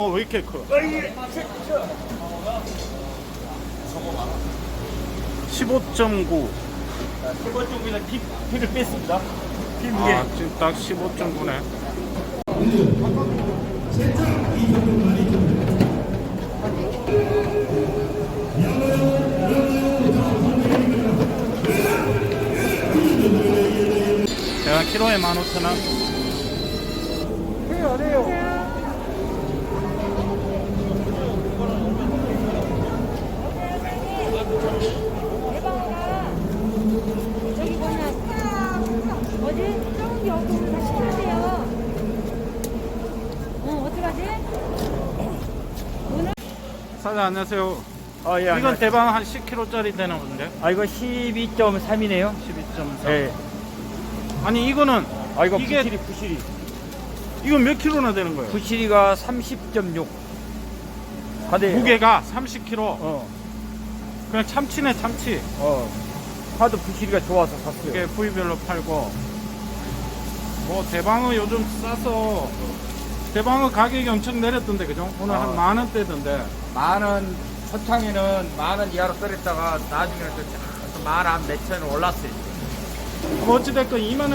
어, 왜 이렇게 커? 15.9. 이번 쪽에서 피, 피를 뺐습니다. 피 무게. 아, 지금 딱 15.9네. 제가 키로에 15,000원. 저기 뭐냐 여기 오늘 다시 해야 돼요 어 어떡하지? 사장 안녕하세요. 아, 예, 이건 안녕하세요. 대방 한 10kg짜리 되나 본데? 아, 이거 12.3이네요. 12.4. 예. 아니 이거는 아, 이거 이게- 부실이, 부실이. 이건 몇 킬로나 되는 거예요? 부실이가 30.6. 가대. 무게가 30kg. 어, 그냥 참치네 참치. 어. 하도 부실이가 좋아서 샀어요. 이게 부위별로 팔고. 뭐 대방어 요즘 싸서 대방어 가격이 엄청 내렸던데 그죠? 오늘 아. 한 만 원대던데. 만원, 초창에는 만 원 이하로 떨었다가 나중에는 또 만 한 몇천 원 올랐어요. 뭐 어찌됐건 2만 원